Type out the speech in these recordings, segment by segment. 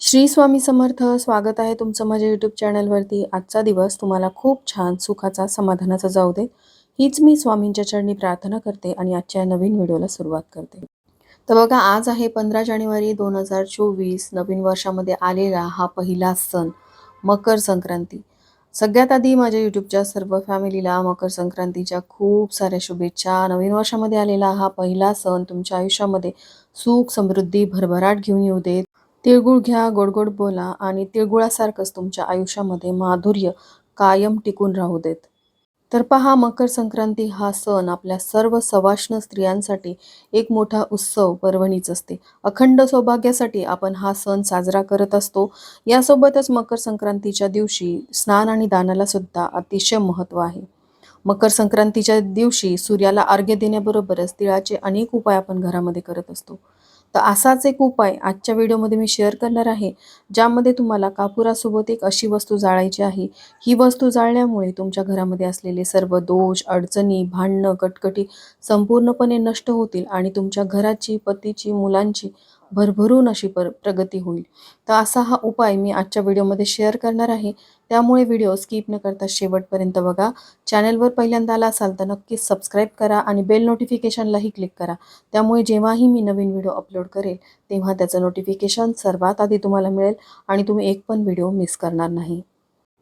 श्री स्वामी समर्थ स्वागत आहे तुमचं माझ्या यूट्यूब चॅनलवरती आजचा दिवस तुम्हाला खूप छान सुखाचा समाधानाचा जाऊ दे. हीच मी स्वामींच्या चरणी प्रार्थना करते आणि आजच्या नवीन व्हिडिओला सुरुवात करते. तर बघा आज आहे पंधरा जानेवारी दोन हजार चोवीस. नवीन वर्षामध्ये आलेला हा पहिला सण मकर संक्रांती. सगळ्यात आधी माझ्या यूट्यूबच्या सर्व फॅमिलीला मकर संक्रांतीच्या खूप साऱ्या शुभेच्छा. नवीन वर्षामध्ये आलेला हा पहिला सण तुमच्या आयुष्यामध्ये सुख समृद्धी भरभराट घेऊन येऊ देत. तिळगुळ घ्या गोड गोड बोला आणि तिळगुळासारखंच तुमच्या आयुष्यामध्ये माधुर्य कायम टिकून राहू देत. तर पहा मकर संक्रांती हा सण आपल्या सर्व सवाष्ण स्त्रियांसाठी एक मोठा उत्सव पर्वणीच असते. अखंड सौभाग्यासाठी आपण हा सण साजरा करत असतो. यासोबतच मकर संक्रांतीच्या दिवशी स्नान आणि दानाला सुद्धा अतिशय महत्त्व आहे. मकर संक्रांतीच्या दिवशी सूर्याला अर्घ्य देण्याबरोबरच तिळाचे अनेक उपाय आपण घरामध्ये करत असतो. तर असाच एक उपाय आजच्या व्हिडिओमध्ये मी शेअर करणार आहे ज्यामध्ये तुम्हाला कापुरासोबत एक अशी वस्तू जाळायची आहे. ही वस्तू जाळल्यामुळे तुमच्या घरामध्ये असलेले सर्व दोष अडचणी भांडणं कटकटी संपूर्णपणे नष्ट होतील आणि तुमच्या घराची पतीची मुलांची भरभरून अशी पर प्रगती होईल. तर असा हा उपाय मी आजच्या व्हिडिओमध्ये शेअर करणार आहे. त्यामुळे व्हिडिओ स्किप न करता शेवटपर्यंत बघा. चॅनलवर पहिल्यांदा आला असाल तर नक्कीच सबस्क्राईब करा आणि बेल नोटिफिकेशनलाही क्लिक करा. त्यामुळे जेव्हाही मी नवीन व्हिडिओ अपलोड करेल तेव्हा त्याचं नोटिफिकेशन सर्वात आधी तुम्हाला मिळेल आणि तुम्ही एक पण व्हिडिओ मिस करणार नाही.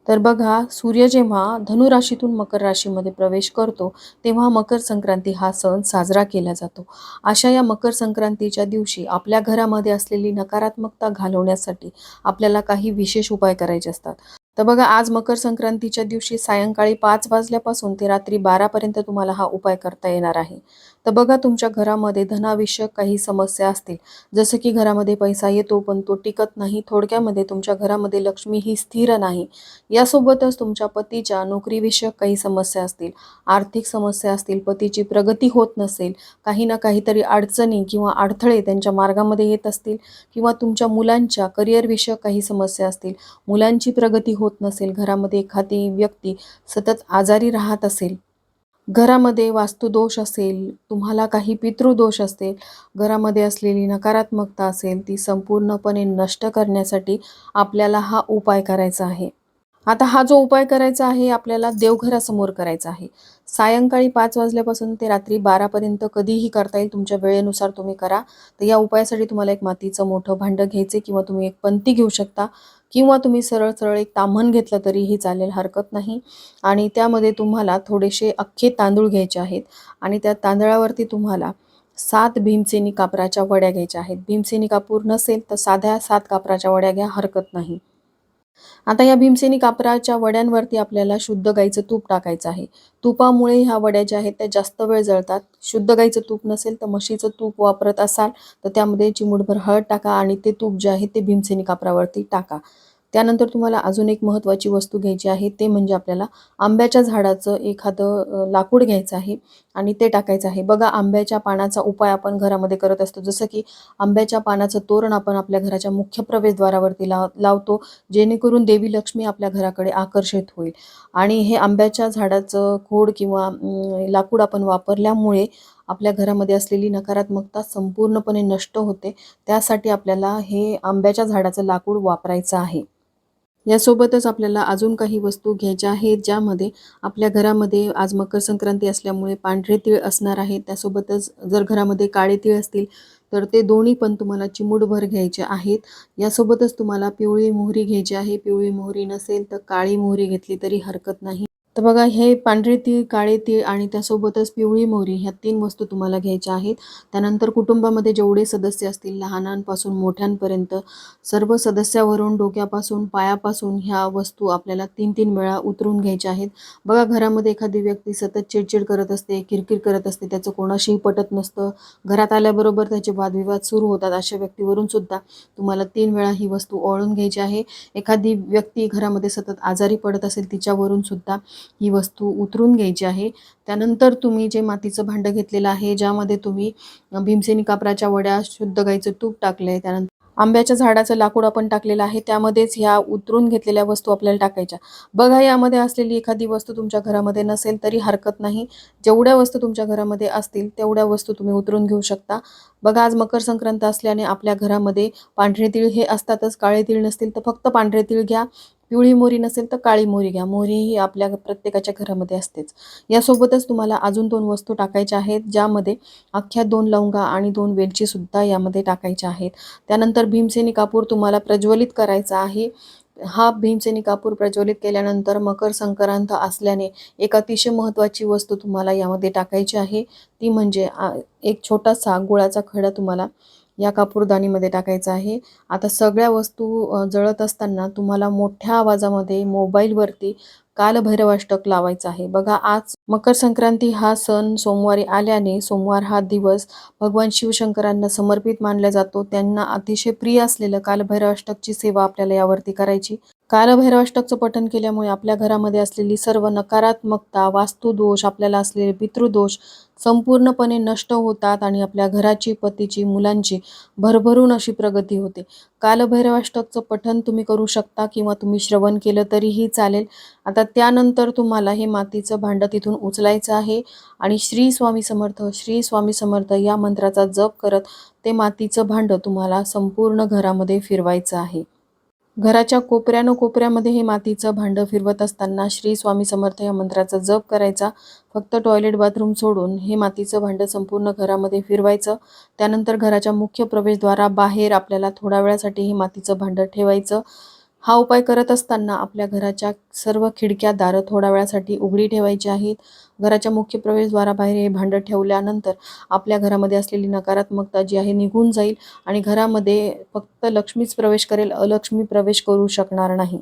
तर बघा सूर्य जेव्हा धनुराशीतून मकर राशीमध्ये प्रवेश करतो तेव्हा मकर संक्रांती हा सण साजरा केला जातो. अशा या मकर संक्रांतीच्या दिवशी आपल्या घरामध्ये असलेली नकारात्मकता घालवण्यासाठी आपल्याला काही विशेष उपाय करायचे असतात. तर बघा आज मकर संक्रांतीच्या दिवशी सायंकाळी पाच वाजल्यापासून ते रात्री बारापर्यंत तुम्हाला हा उपाय करता येणार आहे. तर बघा तुमच्या घरामध्ये धनाविषयक काही समस्या असतील. जसं की घरामध्ये पैसा येतो पण तो टिकत नाही. थोडक्यामध्ये तुमच्या घरामध्ये लक्ष्मी ही स्थिर नाही. यासोबतच तुमच्या पतीच्या नोकरीविषयक काही समस्या असतील. आर्थिक समस्या असतील पतीची प्रगती होत नसेल काही ना काहीतरी अडचणी किंवा अडथळे त्यांच्या मार्गामध्ये येत असतील किंवा तुमच्या मुलांच्या करिअरविषयक काही समस्या असतील. मुलांची प्रगती होत नसेल घरामध्ये एखादी व्यक्ती सतत आजारी राहत असेल. घरामध्ये वास्तुदोष असेल तुम्हाला काही पितृदोष असेल घरामध्ये असलेली नकारात्मकता असेल ती संपूर्णपणे नष्ट करण्यासाठी आपल्याला हा उपाय करायचा आहे. आता हा जो उपाय करायचा आहे आपल्याला देवघरासमोर करायचा आहे. सायंकाळी पाच वाजल्यापासून ते रात्री बारापर्यंत कधीही करता येईल तुमच्या वेळेनुसार तुम्ही करा. तर या उपायासाठी तुम्हाला एक मातीचं मोठं भांडं घ्यायचे किंवा तुम्ही एक पंती घेऊ शकता किंवा तुम्ही सरळ सरळ एक ताम्हण घेतलं तरीही चालेल हरकत नाही. आणि त्यामध्ये तुम्हाला थोडेसे अख्खे तांदूळ घ्यायचे आहेत आणि त्या तांदळावरती तुम्हाला सात भीमसेनी कापराच्या वड्या घ्यायच्या आहेत. भीमसेनी कापूर नसेल तर साध्या सात कापराच्या वड्या घ्या हरकत नाही. आता या भीमसेनी कापराच्या वड्यांवरती आपल्याला शुद्ध गाईचं तूप टाकायचं आहे. तुपामुळे ह्या वड्या ज्या आहेत त्या जास्त वेळ जळतात. शुद्ध गाईचं तूप नसेल तर म्हशीचं तूप वापरत असाल तर त्यामध्ये चिमूटभर हळद टाका आणि ते तूप जे आहे ते भीमसेनी कापरावरती टाका. त्यानंतर तुम्हाला अजून एक महत्त्वाची वस्तू घ्यायची आहे ते म्हणजे आपल्याला आंब्याच्या झाडाचं एखादं लाकूड घ्यायचं आहे आणि ते टाकायचं आहे. बघा आंब्याच्या पानाचा उपाय आपण घरामध्ये करत असतो. जसं की आंब्याच्या पानाचं तोरण आपण आपल्या घराच्या मुख्य प्रवेशद्वारावरती लाव लावतो जेणेकरून देवी लक्ष्मी आपल्या घराकडे आकर्षित होईल. आणि हे आंब्याच्या झाडाचं खोड किंवा लाकूड आपण वापरल्यामुळे आपल्या घरामध्ये असलेली नकारात्मकता संपूर्णपणे नष्ट होते. त्यासाठी आपल्याला हे आंब्याच्या झाडाचं लाकूड वापरायचं आहे. यासोबतच आपल्याला अजून काही वस्तू घ्यायच्या आहेत ज्यामध्ये आपल्या घरामध्ये आज मकर संक्रांती असल्यामुळे पांढरे तीळ असणार आहेत. त्यासोबतच जर घरामध्ये काळे तीळ असतील तर ते दोन्ही पण तुम्हाला चिमूटभर घ्यायचे आहेत. यासोबतच तुम्हाला पिवळी मोहरी घ्यायची आहे. पिवळी मोहरी नसेल तर काळी मोहरी घेतली तरी हरकत नाही. तर बघा हे पांढरे तीळ काळे तीळ आणि त्यासोबतच पिवळी मोहरी ह्या तीन वस्तू तुम्हाला घ्यायच्या आहेत. त्यानंतर कुटुंबामध्ये जेवढे सदस्य असतील लहानांपासून मोठ्यांपर्यंत सर्व सदस्यावरून डोक्यापासून पायापासून ह्या वस्तू आपल्याला तीन तीन वेळा उतरून घ्यायच्या आहेत. बघा घरामध्ये एखादी व्यक्ती सतत चिडचिड करत असते किरकिर करत असते त्याचं कोणाशीही पटत नसतं. घरात आल्याबरोबर त्याचे वादविवाद सुरू होतात. अशा व्यक्तीवरून सुद्धा तुम्हाला तीन वेळा ही वस्तू ओळून घ्यायची आहे. एखादी व्यक्ती घरामध्ये सतत आजारी पडत असेल तिच्यावरून सुद्धा ही वस्तू उतरून घ्यायची आहे. त्यानंतर तुम्ही जे मातीचं भांडं घेतलेलं आहे ज्यामध्ये तुम्ही भीमसेनी कापराच्या वड्या शुद्ध गाईचं तूप टाकलं आहे त्यानंतर आंब्याच्या झाडाचं लाकूड आपण टाकलेलं आहे त्यामध्येच ह्या उतरून घेतलेल्या वस्तू आपल्याला टाकायच्या. बघा यामध्ये असलेली एखादी वस्तू तुमच्या घरामध्ये नसेल तरी हरकत नाही. जेवढ्या वस्तू तुमच्या घरामध्ये असतील तेवढ्या वस्तू तुम्ही उतरून घेऊ शकता. बघा आज मकर संक्रांत असल्याने आपल्या घरामध्ये पांढरे तीळ हे असतातच. काळे तीळ नसतील तर फक्त पांढरे तीळ घ्या. पिवळी मोरी नसेल तर काळी मोरी घ्या. मोरी ही आपल्या प्रत्येकाच्या घरामध्ये असतेच. यासोबतच तुम्हाला अजून दोन वस्तू टाकायच्या आहेत ज्यामध्ये अख्ख्या दोन लवंगा आणि दोन वेलची सुद्धा यामध्ये टाकायच्या आहेत. त्यानंतर भीमसेनी कापूर तुम्हाला प्रज्वलित करायचा आहे. हा भीमसेनी कापूर प्रज्वलित केल्यानंतर मकर संक्रांत असल्याने एक अतिशय महत्त्वाची वस्तू तुम्हाला यामध्ये टाकायची आहे. ती म्हणजे एक छोटासा गुळाचा खडा तुम्हाला या कापूरदानीमध्ये टाकायचा आहे. आता सगळ्या वस्तू जळत असताना तुम्हाला मोठ्या आवाजामध्ये मोबाईलवरती कालभैरवाष्टक लावायचं आहे. बघा आज मकर संक्रांती हा सण सोमवारी आल्याने सोमवार हा दिवस भगवान शिवशंकरांना समर्पित मानला जातो. त्यांना अतिशय प्रिय असलेलं कालभैरवाष्टकची सेवा आपल्याला यावरती करायची. कालभैरवाष्टकचं पठण केल्यामुळे आपल्या घरामध्ये असलेली सर्व नकारात्मकता वास्तुदोष आपल्याला असलेले पितृदोष संपूर्णपणे नष्ट होतात आणि आपल्या घराची पतीची मुलांची भरभरून अशी प्रगती होते. कालभैरवाष्टकचं पठन तुम्ही करू शकता किंवा तुम्ही श्रवण केलं तरीही चालेल. आता त्यानंतर तुम्हाला हे मातीचं भांडं तिथून उचलायचं आहे आणि श्री स्वामी समर्थ श्री स्वामी समर्थ या मंत्राचा जप करत ते मातीचं भांडं तुम्हाला संपूर्ण घरामध्ये फिरवायचं आहे. घराच्या कोपऱ्यानं कोपऱ्यामध्ये हे मातीचं भांडं फिरवत असताना श्री स्वामी समर्थ या मंत्राचा जप करायचा. फक्त टॉयलेट बाथरूम सोडून हे मातीचं भांडं संपूर्ण घरामध्ये फिरवायचं. त्यानंतर घराच्या मुख्य प्रवेशद्वाराबाहेर आपल्याला थोड्या वेळासाठी हे मातीचं भांडं ठेवायचं. हा उपाय करत असताना आपल्या घराच्या सर्व खिडक्या दारं थोड्या वेळासाठी उघडी ठेवायची आहेत. घराच्या मुख्य प्रवेशद्वाराबाहेर हे भांडं ठेवल्यानंतर आपल्या घरामध्ये असलेली नकारात्मकता जी आहे निघून जाईल आणि घरामध्ये फक्त लक्ष्मीच प्रवेश करेल अलक्ष्मी प्रवेश करू शकणार नाही.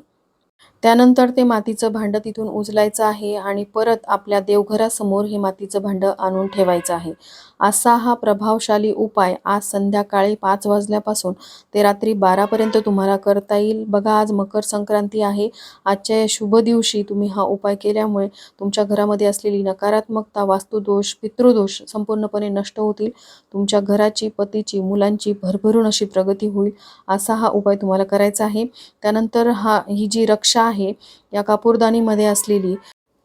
त्यानंतर ते मातीचं भांडं तिथून उचलायचं आहे आणि परत आपल्या देवघरासमोर हे मातीचं भांडं आणून ठेवायचं आहे. असा हा प्रभावशाली उपाय आज संध्याकाळी पाच वाजल्यापासून ते रात्री बारापर्यंत तुम्हाला करता येईल. बघा आज मकर संक्रांती आहे. आजच्या या शुभ दिवशी तुम्ही हा उपाय केल्यामुळे तुमच्या घरामध्ये असलेली नकारात्मकता वास्तुदोष पितृदोष संपूर्णपणे नष्ट होतील. तुमच्या घराची पतीची मुलांची भरभरून अशी प्रगती होईल असा हा उपाय तुम्हाला करायचा आहे. त्यानंतर हा ही जी रक्षा आहे या कापूरदानीमध्ये असलेली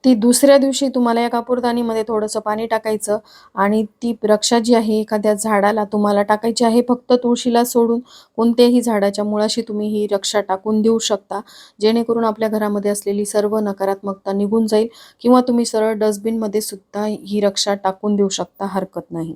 ती दुसऱ्या दिवशी तुम्हाला या कापूरदानीमध्ये थोडंसं पाणी टाकायचं आणि ती रक्षा जी आहे एखाद्या झाडाला तुम्हाला टाकायची आहे फक्त तुळशीला सोडून कोणत्याही झाडाच्या मुळाशी तुम्ही ही रक्षा टाकून देऊ शकता. जेणेकरून आपल्या घरामध्ये असलेली सर्व नकारात्मकता निघून जाईल किंवा तुम्ही सरळ डस्टबिनमध्ये सुद्धा ही रक्षा टाकून देऊ शकता हरकत नाही.